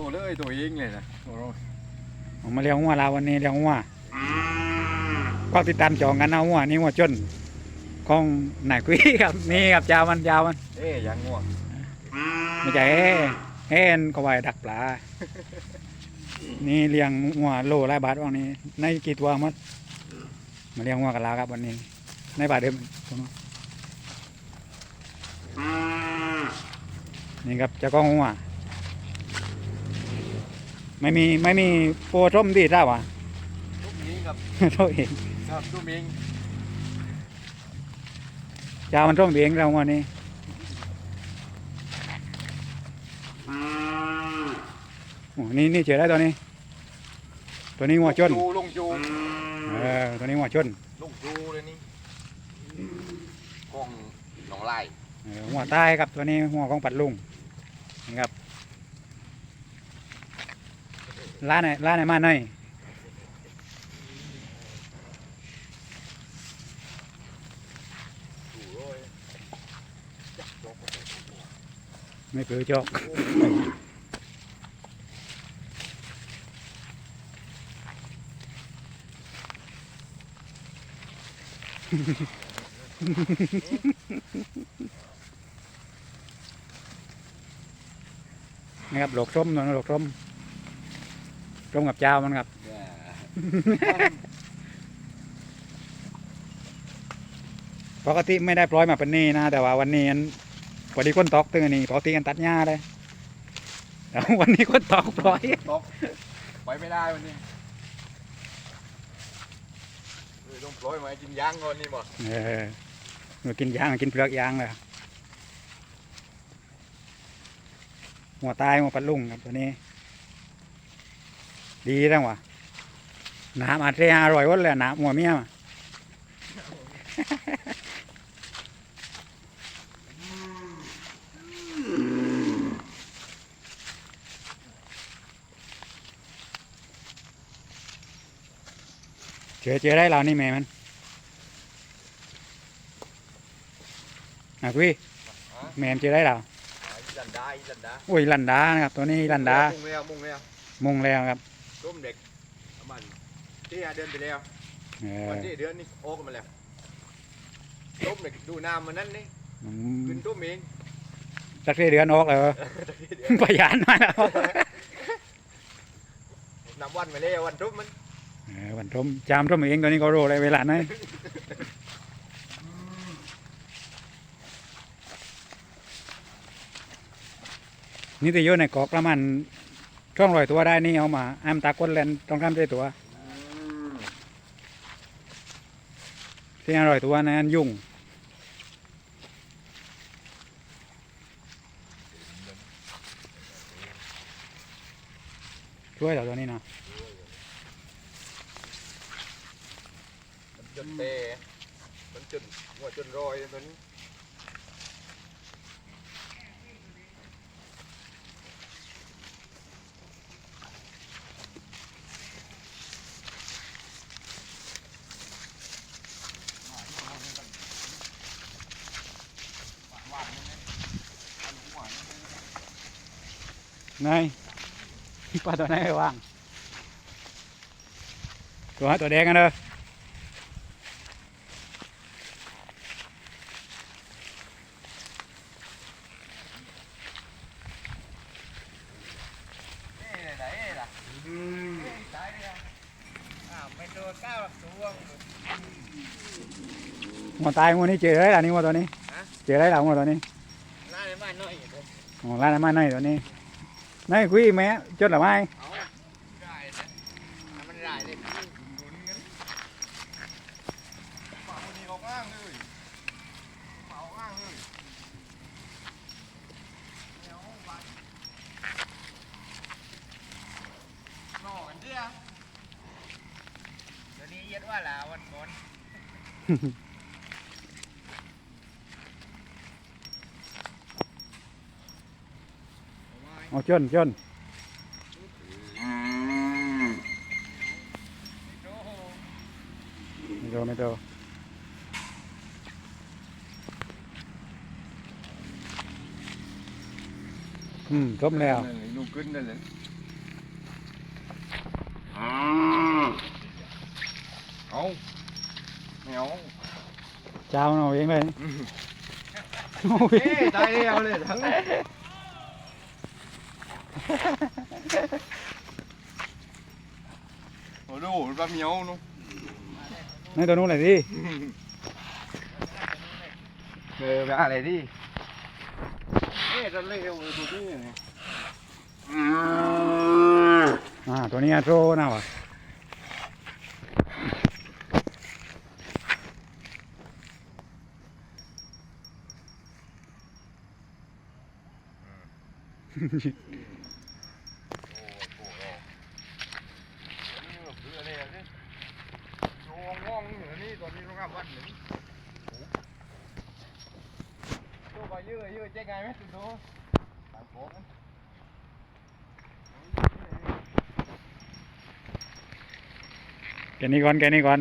ตัวเลยตัวเองเลยนะโอ้โหผมมาเลี้ยงหัวเราวันนี้เลี้ยงหัวก็ติดตามจองกันนะหัวนี่หัวจนของไหนคุยครับนี่ครับยาวมันยาวมันเอ๊ยยังง่วงไม่ใช่แห่แห่นก็ไว้ดักปลา นี่เลี้ยงหัวโลหลายบาทวันนี้ ในกี่ตัวหมัดมาเลี้ยงหัวกันแล้วครับวันนี้ ในบาทเดิมนี่ครับเจ้าของหัว ไม่มีไม่มีโปรส้มดีเจ้าวะลูกนี้ครับตัวเองครับลูกเองยาวมันส้มเองเราวันนี้โอ้นี่นี่เจอได้ตัวนี้ ตัวนี้หัวจนจูลงจูเออตัวนี้หัวชนลงจูเลยนี่กล้องหนองลายเออหัวใต้ครับตัวนี้หัวของปัดลุงนี่ครับ ร้านไหนร้านไหนมาหน่อยไม่เปือจอกนะครับหลอกส้มตัวนั้นหลอกส้ม ส้มกับเจ้ามันครับ ปกติไม่ได้ปล่อยมาเป็นนี่นะ แต่ว่าวันนี้อันพอดีคนตอกตึงอันนี้ปกติกันตัดหญ้าเลยแต่วันนี้คนตอกปล่อย ตกไปไม่ได้วันนี้เฮ้ยต้องปล่อยมาให้กินยางก่อนนี่บ่เออหนูกินยางกินเปลือกยางเลยหัวตายหัวปัดลุงครับตัวนี้ ดีจังวะน้ำอาจจะอร่อยวันเลยน้ำหัวเมียมาเจอเจอได้เรานี่แม่มันอะคุยแม่มนเจอได้เราอ่าอีลันดาอีลันดาอุ้ยลันดานะครับตัวนี้ลันดา มุ่งแล้วมุ่งแล้วมุงแล้วครับ ร่มเด็กประมันที่เดือนไปแล้วเออวันที่เดือนนี้โอ้กันมาแล้วร่มเด็กดูน้ำมันนั่นนี่อืขึ้นมร่มเองสักเดือนออกเลยประหยัดมาแล้วนับวันไปแล้ววันร่มมันเออวันทมจามทมเองตอนนี้ก็รู้อะไรเวลานั้นนี่จะโยนในกอกประมาณ ช่องลอยตัวได้นี่เอามาแอมตาก้นแลนต้องทำด้วยตัวที่อร่อยตัวนั้นยุ่งช่วยเราตัวนี้เนาะมันจนเตะมันจนหัวจนรอยตัวนี้ นายปลาตัวไหนไม่ว่าง ตัวตัวแดงกันเด้อไหนล่ะตายเนี่ยอ้าวไม่โดนก้าวตัวหัวตายหัวนี้ เจอได้ล่ะนี่หัวตัวนี้ฮะเจอได้ล่ะหัวตัวนี้น่าจะมาหน่อยโอ้ร้านอาหารน้อยตัวนี้ นายคุยแม่จดหรือไม่เอาได้นะมันได้เลยหนุนกันเป่าดีออกอ้างเลยเป่าอ้างเลยเอาไปนอกกันเดียวเดี๋ยวนี้เย็ดว่าลาวันก่อน เอาจนจนไม่โดนไม่โดนอืมครบแล้วนั่นเลยลูกขึ้นนั่นเลยเอาไม่เอาเจ้าเอาเองเลยอืมโอ้ โอ้โหมันปลาเหมียวนู้นในตัวนู้นเลยสิเออไปอะไรดิเอ๊ะจะเร็วเลยตัวนี้ไงอ่าตัวนี้อะโตนะวะง่อง อยู่นี่ตอนนี้ต้องทำวันหนึ่งตัวไปยืดยืดเจ๊ไงไหมตัวโตต่างโค้งแกนี่ก่อนแกนี่ก่อน